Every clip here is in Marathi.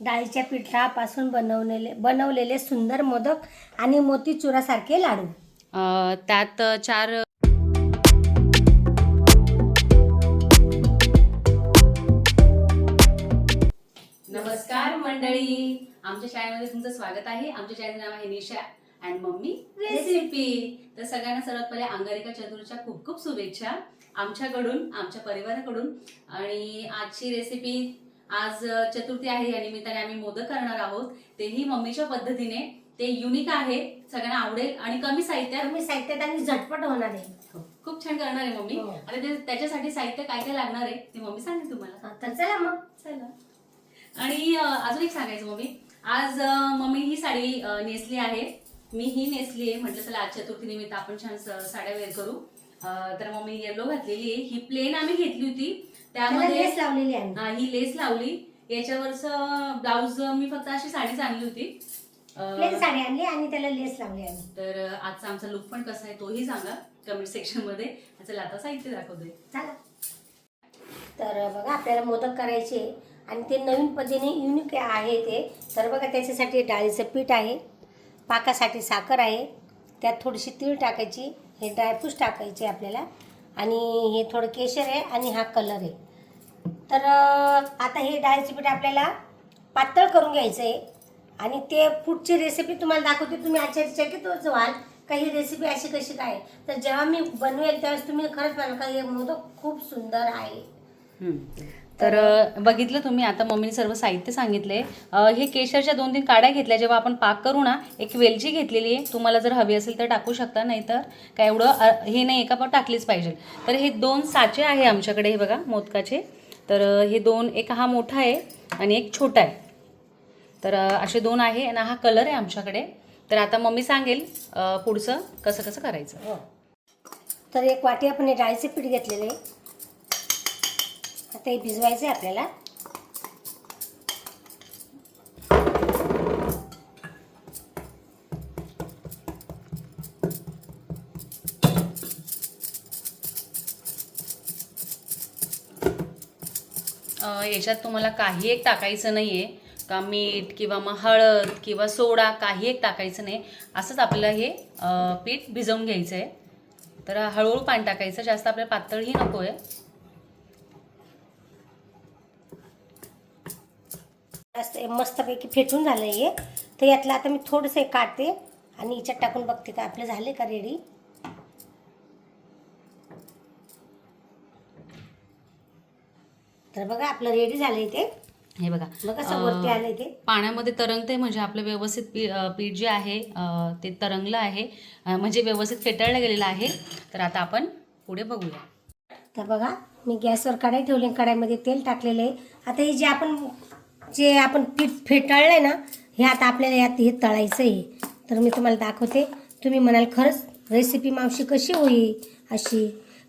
डाळीच्या पिठापासून बनवलेले बनवलेले सुंदर मोदक आणि मोतीचुरासारखे लाडू. अ, त्यात चार नमस्कार मंडळी. आमच्या चॅनलमध्ये तुमचं स्वागत आहे. आमच्या चॅनल नाव आहे निशा अँड मम्मी रेसिपी तर सगळ्यांना सर्वात पहिले अंगारिका चतुर्थीच्या खूप खूप शुभेच्छा आमच्याकडून आमच्या परिवाराकडून. आणि आजची रेसिपी आज चतुर्थी आहे या निमित्ताने आम्ही मोदक करणार आहोत. तेही मम्मीच्या पद्धतीने. ते युनिक आहे. सगळ्यांना आवडेल आणि कमी साहित्यात मी साहित्यात आणि झटपट होणार आहे. खूप छान करणार आहे मम्मी. हो. आता ते त्याच्यासाठी साहित्य काय काय लागणार आहे ते मम्मी सांगेल तुम्हाला. हा, तर चला मग. चला. आणि अं, अजून एक सांगायचं मम्मी. आज अं, मम्मी ही साडी अं, नेसली आहे. मी ही नेसली आहे. म्हटलं चला आज चतुर्थी निमित्त आपण छान स- साड्या वेअर करू. तर मम्मी येलो घातलेली आहे. ही प्लेन आम्ही घेतली होती. त्यामध्ये लेस लावलेली आहे. हा, ही लेस लावली. याच्यावरच ब्लाऊज मी फक्त अशी साडीच आणली होती. प्लेन साडी आणली आणि त्याला लेस लावली आम्ही. तर आजचा आमचा लुक पण कसा आहे तोही सांगा कमेंट सेक्शनमध्ये. चला आता साहित्य दाखवतोय. चला. तर बघा आपल्याला मोदक करायचे आणि ते नवीन पद्धतीने युनिक आहे ते. तर बघा त्याच्यासाठी डाळीचं पीठ आहे. पाकासाठी साखर आहे. त्यात थोडीशी तीळ टाकायची. हे ड्रायफ्रूट्स टाकायचे आपल्याला. आणि हे थोडं केशर आहे आणि हा कलर आहे. तर आता हे डाळीचं पीठ आपल्याला पातळ करून घ्यायचं आहे आणि ते पुढची रेसिपी तुम्हाला दाखवते. तुम्ही आश्चर्यचकितच व्हाल का ही रेसिपी अशी कशी काय तर जेव्हा मी बनवेल त्यावेळेस तुम्ही खरंच म्हणाल का हे मोदक खूप सुंदर आहे. तर बघितलं तुम्ही आता मम्मीने सर्व साहित्य सांगितले. हे केशरच्या दोन तीन काड्या घेतल्या जेव्हा आपण पाक करू ना एक वेलची घेतलेली आहे. तुम्हाला जर हवी असेल तर टाकू शकता नाही तर काय एवढं हे नाही एका पण टाकलीच पाहिजे. तर हे दोन साचे आहे आमच्याकडे हे बघा मोदकाचे. तर हे दोन एक हा मोठा आहे आणि एक छोटा आहे. तर असे दोन आहे आणि हा कलर आहे आमच्याकडे. तर आता मम्मी सांगेल पुढचं कसं कसं करायचं. हो. तर एक वाटी आपण हे डाळीचे पीठ घेतलेलं फक्त हे भिजवायचं आहे आपल्याला याच्यात तुम्हाला काही एक टाकायचं नाही आहे का मीठ किंवा मग हळद किंवा सोडा काही एक टाकायचं नाही. असंच आपल्याला हे पीठ भिजवून घ्यायचं आहे तर हळूहळू पाणी टाकायचं. जास्त आपल्याला पातळही नको आहे जास्त मस्तपैकी फेटून झालं हे. तर यातलं आता मी थोडंसं हे काढते आणि याच्यात टाकून बघते का आपलं झाले का रेडी तर बघा आपलं रेडी झालंय ते. हे बघा. बघा असं पाण्यामध्ये तरंगते म्हणजे आपलं व्यवस्थित पी पीठ जे आहे ते तरंगलं आहे. म्हणजे व्यवस्थित फेटाळलं गेलेलं आहे. तर आता आपण पुढे बघूया. तर बघा मी गॅसवर कढाई ठेवली कढाईमध्ये तेल टाकलेलं आहे. आता हे जे आपण जे आपण पीठ फेटाळलं ना हे आता आपल्याला यात हे तळायचं आहे तर मी तुम्हाला दाखवते. तुम्ही म्हणाल खरंच रेसिपी मावशी कशी होईल अशी.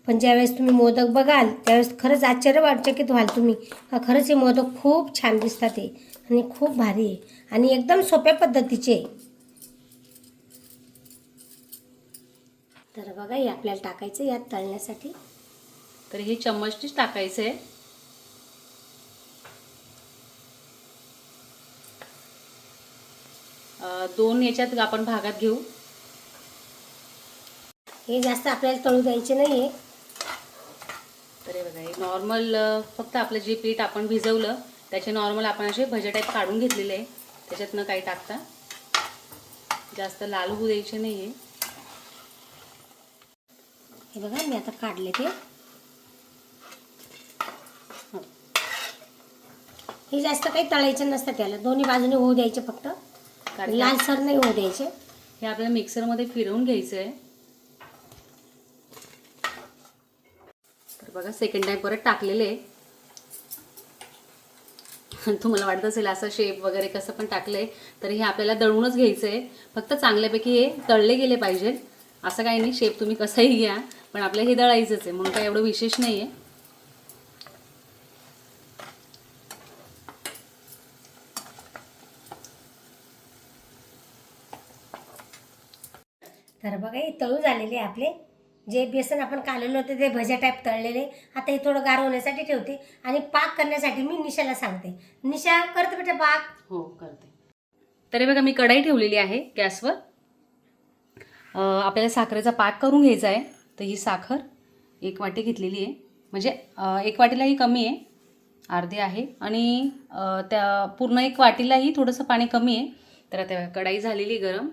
पण ज्यावेळेस तुम्ही मोदक बघाल त्यावेळेस खरंच आश्चर्य वाटचकित व्हाल तुम्ही. का खरंच हे मोदक खूप छान दिसतात ते आणि खूप भारी आहे आणि एकदम सोप्या पद्धतीचे आहे. तर बघा हे आपल्याला टाकायचं यात तळण्यासाठी. तर हे चम्मचनीच टाकायचं आहे दोन याच्यात आपण भागात घेऊ. हे जास्त आपल्याला तळू द्यायचे नाही आहे तर हे बघा हे नॉर्मल फक्त आपलं जे पीठ आपण भिजवलं त्याचे नॉर्मल आपण असे भजे टाईप काढून घेतलेले आहे. त्याच्यात न काही टाकता. जास्त लाल होऊ द्यायचे नाही आहे हे बघा मी आता काढले ते. हो. हे जास्त काही तळायचं नसतं त्याला. दोन्ही बाजूने होऊ द्यायचे फक्त. कारण लालसर नाही होऊ द्यायचे. हे आपल्याला मिक्सरमध्ये फिरवून घ्यायचं आहे तर बघा सेकंड टाइम परत टाकलेले. तुम्हाला वाटत असेल असं शेप वगैरे कसं पण टाकलंय तर हे आपल्याला दळूनच घ्यायचं आहे फक्त चांगल्यापैकी हे तळले गेले पाहिजे. असं काही नाही शेप तुम्ही कसाही घ्या पण आपल्याला हे दळायचंच आहे म्हणून काही एवढं विशेष नाही आहे तर बघा हे तळू झालेले आपले. जे बेसन आपण कालवलं होतं ते भज्या टाईप तळलेले. आता हे थोडं गार होण्यासाठी ठेवते आणि पाक करण्यासाठी मी निशाला सांगते. निशा करते बेटा पाक. हो करते. तरी बघा मी कढाई ठेवलेली आहे गॅसवर. आपल्याला साखरेचा पाक करून घ्यायचा आहे तर ही साखर एक वाटी घेतलेली आहे. म्हणजे एक वाटीलाही कमी आहे अर्धी आहे. आणि त्या पूर्ण एक वाटीलाही थोडंसं पाणी कमी आहे. तर आता कढाई झालेली आहे गरम.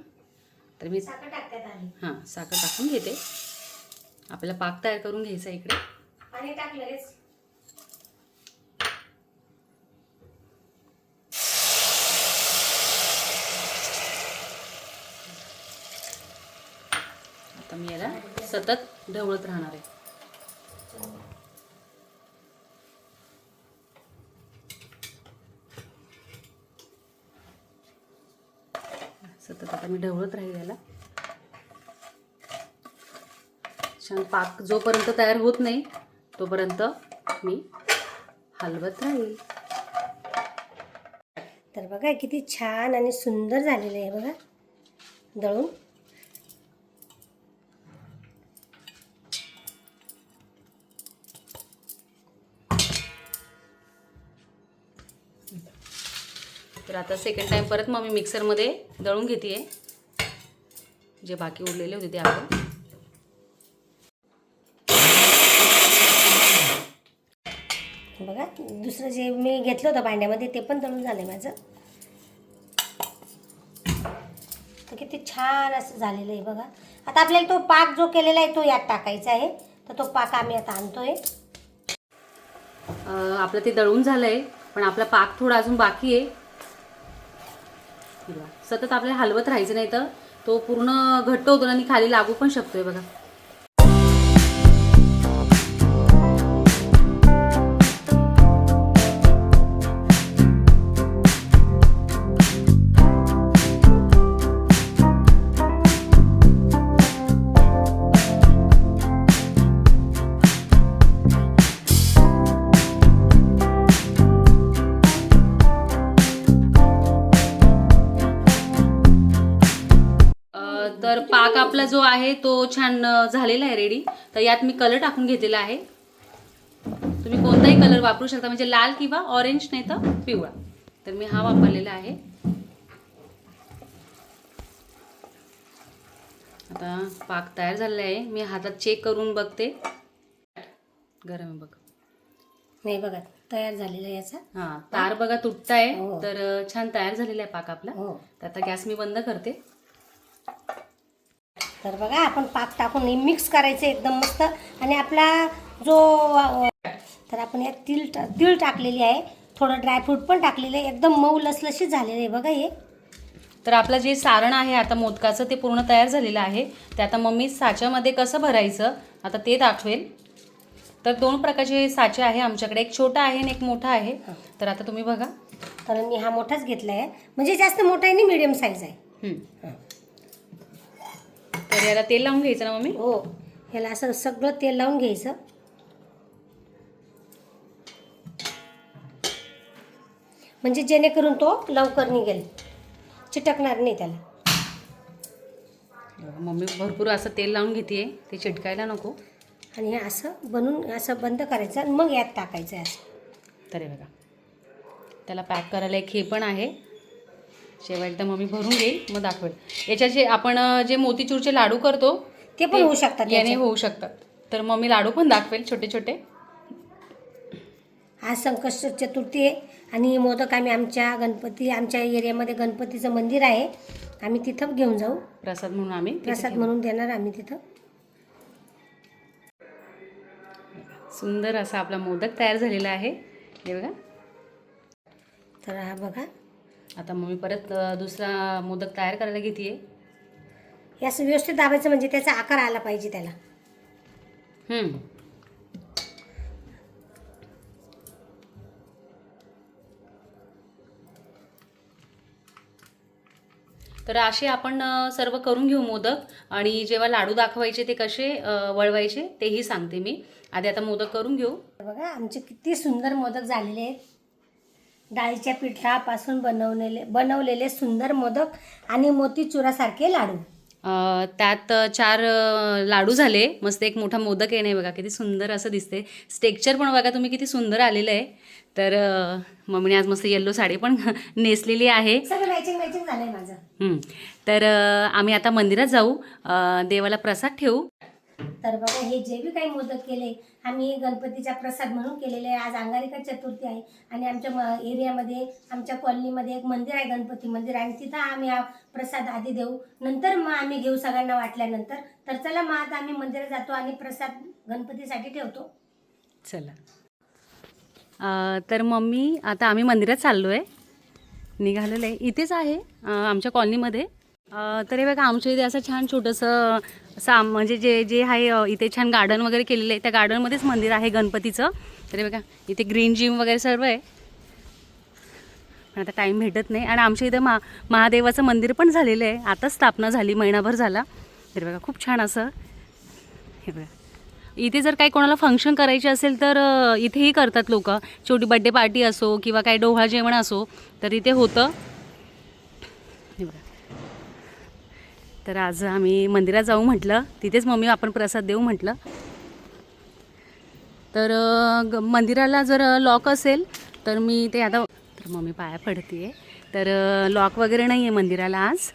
तर मी हां साखर टाकून घेते. आपल्याला पाक तयार करून घ्यायचा इकडे. पाणी टाकलं हेच आता मी याला सतत ढवळत राहणार आहे सतत आता मी ढवळत राहील याला. छान पाक जोपर्यंत तयार होत नाही तोपर्यंत मी हलवत राहील तर बघा किती छान आणि सुंदर झालेलं आहे बघा. दळून. तर आता सेकंड टाइम परत मग मी मिक्सरमध्ये दळून घेते जे बाकी उरलेले होते ते आपण बघा दुसरं जे मी घेतलं होतं भांड्यामध्ये ते पण दळून झालं माझं. तर किती छान असं झालेलं आहे बघा. आता आपल्याला तो पाक जो केलेला आहे तो यात टाकायचा आहे. तर तो पाक आम्ही आता आणतोय. अं, आपलं ते दळून झालं आहे पण आपला पाक थोडा अजून बाकी आहे. बघा. सतत आपल्याला हलवत राहायचं नाही तर तो पूर्ण घट्ट होतो आणि खाली लागू पण शकतोय बघा तर पाक आपला जो आहे तो छान झालेला आहे रेडी तर यात मी कलर टाकून घेतलेला आहे. तुम्ही कोणताही कलर वापरू शकता म्हणजे लाल किंवा ऑरेंज नाही तर पिवळा. तर मी हा वापरलेला आहे. आता पाक तयार झालेला आहे. मी हातात चेक करून बघते. गरम आहे बघ. नाही बघा तयार झालेला आहे याचा. हां तार बघा तुटताय. हो. तर छान तयार झालेला आहे पाक आपला. हो. तर आता गॅस मी बंद करते. तर बघा आपण पाक टाकून मिक्स करायचं एकदम मस्त. आणि आपला जो तर आपण यात तिळ तिळ टाकलेली आहे. थोडं ड्रायफ्रूट पण टाकलेलं आहे. एकदम मऊ लसलशीत झालेलं आहे बघा हे. तर आपलं जे सारण आहे आता मोदकाचं ते पूर्ण तयार झालेलं आहे. ते आता मम्मी साच्यामध्ये कसं भरायचं आता ते दाखवेल. तर दोन प्रकारचे साचे आहे आमच्याकडे. एक छोटा आहे आणि एक मोठा आहे. तर आता तुम्ही बघा. तर मी हा मोठाच घेतला आहे म्हणजे जास्त मोठा आहे नाही मिडियम साईज आहे. तर याला तेल लावून घ्यायचं ना मम्मी? हो. ह्याला असं सगळं तेल लावून घ्यायचं. म्हणजे जेणेकरून तो लवकर निघेल. चिटकणार नाही त्याला. मम्मी भरपूर असं तेल लावून घेते. ते चिटकायला नको. आणि हे असं बनवून असं बंद करायचं आणि मग यात टाकायचं आहे असं. तर बघा. त्याला पॅक करायला एक हे पण आहे. शेवट एकदा मम्मी भरून घेईल मग दाखवेल. याच्या जे आपण जे मोतीचूरचे लाडू करतो ते पण होऊ शकतात याने. होऊ शकतात. तर मम्मी लाडू पण दाखवेल छोटे छोटे. आज संकष्ट चतुर्थी आहे आणि मोदक आम्ही आमच्या गणपती आमच्या एरियामध्ये गणपतीचं मंदिर आहे. आम्ही तिथं घेऊन जाऊ. प्रसाद म्हणून आम्ही प्रसाद. म्हणून देणार आम्ही तिथं. सुंदर असा आपला मोदक तयार झालेला आहे. हे बघा. तर हा बघा. आता मम्मी परत अं, दुसरा मोदक तयार करायला घेते हे असं व्यवस्थित दाबायचं म्हणजे त्याचा आकार आला पाहिजे त्याला. तर असे आपण अं, सर्व करून घेऊ मोदक आणि जेव्हा लाडू दाखवायचे ते कसे अं, वळवायचे तेही सांगते मी. आधी आता मोदक करून घेऊ. तर बघा आमचे किती सुंदर मोदक झालेले आहेत. डाळीच्या पिठापासून बनवलेले बनवलेले सुंदर मोदक आणि मोतीचुरासारखे लाडू. अ, त्यात चार अ, लाडू झाले. मस्त एक मोठा मोदक आहे नाही बघा किती सुंदर असं दिसते स्टेक्चर पण बघा तुम्ही किती सुंदर आलेलं आहे. तर अं, मम्मीने आज मस्त येल्लो साडी पण नेसलेली आहे. सगळं मॅचिंग मॅचिंग झालंय माझं. हं. तर अं, आम्ही आता मंदिरात जाऊ. अं, देवाला प्रसाद ठेवू. तर बघा हे जे बी काही मोदक केले आम्ही गणपतीचा प्रसाद म्हणून केलेले आहे. आज अंगारिका चतुर्थी आहे आणि आमच्या म- एरियामध्ये आमच्या कॉलनीमध्ये एक मंदिर आहे गणपती मंदिर. आणि तिथं आम्ही हा प्रसाद आधी देऊ. नंतर मग आम्ही घेऊ सगळ्यांना वाटल्यानंतर. तर चला मग आता आम्ही मंदिरात जातो आणि प्रसाद गणपतीसाठी ठेवतो. चला. तर मम्मी आता आम्ही मंदिरात चाललो आहे निघालेलं आहे इथेच आहे आमच्या कॉलनीमध्ये. तर हे बघा आमच्या इथे असं छान छोटंसं साम म्हणजे जे जे आहे इथे छान गार्डन वगैरे केलेलं आहे. त्या गार्डनमध्येच मंदिर आहे गणपतीचं. तर हे बघा इथे ग्रीन जिम वगैरे सर्व आहे. पण आता टाईम भेटत नाही. आणि आमच्या इथं मा महादेवाचं मंदिर पण झालेलं आहे. आता स्थापना झाली महिनाभर झाला. तर बघा खूप छान असं. हे बघा. इथे जर काही कोणाला फंक्शन करायचे असेल तर इथेही करतात लोक. छोटी बड्डे पार्टी असो किंवा काही डोहाळ जेवण असो तर इथे होतं हे बघा तर आज आम्ही मंदिरात जाऊ म्हटलं. तिथेच मम्मी आपण प्रसाद देऊ म्हटलं. तर मंदिराला जर लॉक असेल तर मी ते आता तर मम्मी पाया पडते तर लॉक वगैरे नाही आहे मंदिराला आज.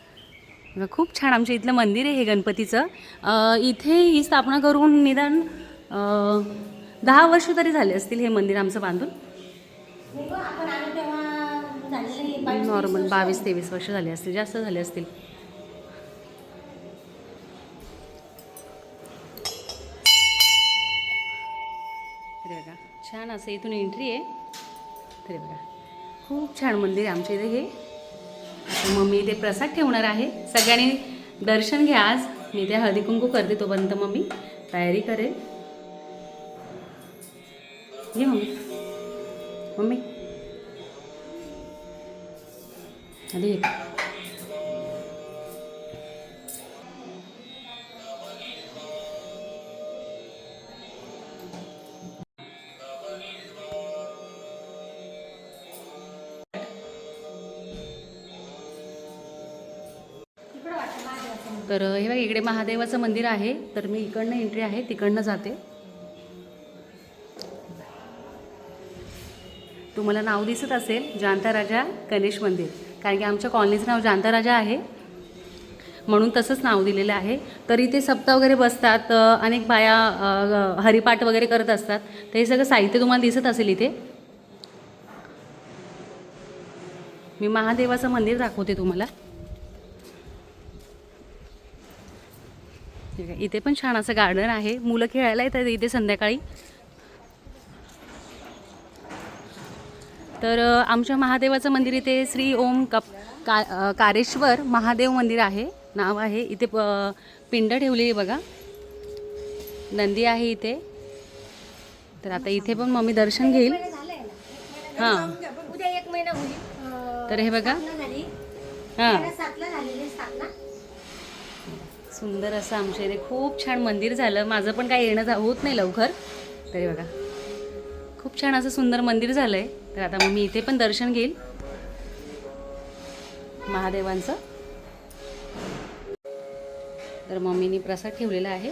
खूप छान आमच्या इथलं मंदिर आहे हे गणपतीचं. इथे ही स्थापना करून निदान दहा वर्ष तरी झाले असतील हे मंदिर आमचं बांधून. नॉर्मल वर्ष. बावीस तेवीस वर्ष झाले असतील जास्त झाले असतील. तरी बघा. छान असं इथून एंट्री आहे. तरी बघा. खूप छान मंदिर आहे आमच्या इथे हे. आता मम्मी इथे प्रसाद ठेवणार आहे. सगळ्यांनी दर्शन घ्या आज. मी ते हळदी कुंकू करते तोपर्यंत मम्मी तयारी करेल. घे मम्मी. मम्मी. आधी तर हे बघा इकडे महादेवाचं मंदिर आहे. तर मी इकडनं एंट्री आहे तिकडनं जाते. तुम्हाला नाव दिसत असेल जांता राजा गणेश मंदिर. कारण की आमच्या कॉलनीचं नाव जांता राजा आहे. म्हणून तसंच नाव दिलेलं आहे. तर इथे सप्ताह वगैरे बसतात अनेक बाया हरिपाठ वगैरे करत असतात. तर हे सगळं साहित्य तुम्हाला दिसत असेल इथे. मी महादेवाचं मंदिर दाखवते तुम्हाला ठीक आहे इथे पण छान असं गार्डन आहे. मुलं खेळायला येतात इथे संध्याकाळी. तर आमच्या महादेवाचं मंदिर इथे श्री ओम कप का कारेश्वर महादेव मंदिर आहे. नाव आहे. इथे प पिंड ठेवली आहे बघा. नंदी आहे इथे. तर आता इथे पण मम्मी दर्शन घेईल. हां. तर हे बघा. हां. सुंदर असं आमच्या इथे खूप छान मंदिर झालं. माझं पण काही येणं होत नाही लवकर. तरी बघा. खूप छान असं सुंदर मंदिर झालं आहे तर आता मग मी इथे पण दर्शन घेईल महादेवांचं. तर मम्मीनी प्रसाद ठेवलेला आहे.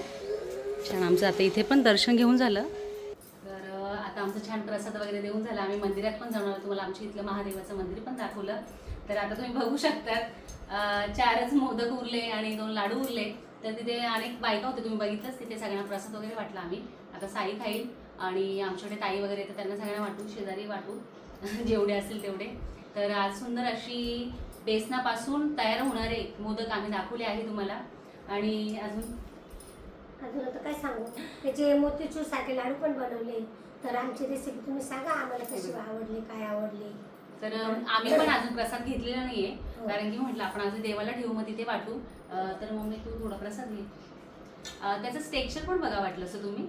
छान आमचं आता इथे पण दर्शन घेऊन झालं. तर आता आमचं छान प्रसाद वगैरे देऊन झालं. आम्ही मंदिरात पण जाणार तुम्हाला आमच्या इथलं महादेवाचं मंदिर पण दाखवलं. तर आता तुम्ही बघू शकतात चारच मोदक उरले आणि दोन लाडू उरले. तर तिथे अनेक बायका होते तुम्ही बघितलंच तिथे सगळ्यांना प्रसाद वगैरे वाटला आम्ही. आता साई खाईल आणि आमच्याकडे ताई वगैरे येतात त्यांना सगळ्यांना वाटू शेजारी वाटू जेवढे असतील तेवढे. तर आज सुंदर अशी बेसनापासून तयार होणारे मोदक आम्ही दाखवले आहे तुम्हाला. आणि अजून? अजून आता काय सांगू? त्याचे मोतीचूर सारखे लाडू पण बनवले तर आमची रेसिपी तुम्ही सांगा आम्हाला कशी आवडली काय आवडली? तर आम्ही पण अजून प्रसाद घेतलेला नाहीये. कारण की म्हटलं आपण आज देवाला ठेवू मग तिथे वाटू तर मम्मी तू थोडा प्रसाद घे. त्याचं टेक्स्चर पण बघा वाटलं असं तुम्ही.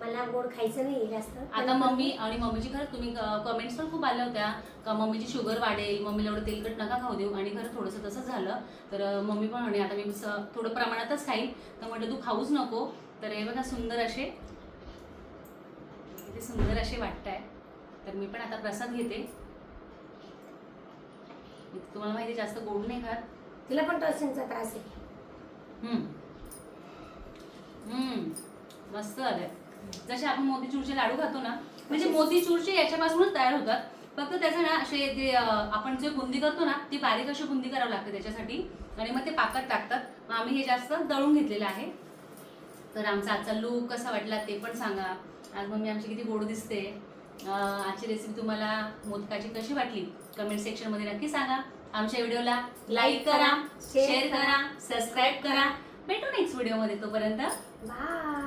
मला गोड खायचं नाही जास्त. आता मम्मी आणि मम्मीची खरं तुम्ही कमेंट्स पण खूप आल्या होत्या. का मम्मीची शुगर वाढेल मम्मीला एवढं तेलकट नका खाऊ देऊ. आणि खरं थोडंसं तसंच झालं. तर मम्मी पण म्हणे आता मी थोडं प्रमाणातच खाईन. तर म्हटलं तू खाऊच नको. तर हे बघा सुंदर असे सुंदर असे वाटत तर मी पण आता प्रसाद घेते. तुम्हाला माहिती आहे, जास्त गोड नाही खात. तिला पण टॉसिंगचा त्रास आहे. मस्त आलंय जसे आपण मोतीचूरचे लाडू खातो ना म्हणजे मोतीचूरचे याच्यापासूनच तयार होतात. फक्त त्याचं ना असे ते अं, आपण जे बुंदी करतो ना ती बारीक अशी बुंदी करावी लागते त्याच्यासाठी. आणि मग ते पाकात टाकतात. मग आम्ही हे जास्त दळून घेतलेलं आहे. तर आमचा आजचा लूक कसा वाटला ते पण सांगा. आज मम्मी आमची किती गोड दिसते. आजची रेसिपी तुम्हाला मोदकाची कशी वाटली? कमेंट सेक्शनमध्ये नक्की सांगा. आमच्या व्हिडिओला लाईक करा शेअर करा सबस्क्राईब करा भेटू नेक्स्ट व्हिडिओमध्ये तोपर्यंत. बाय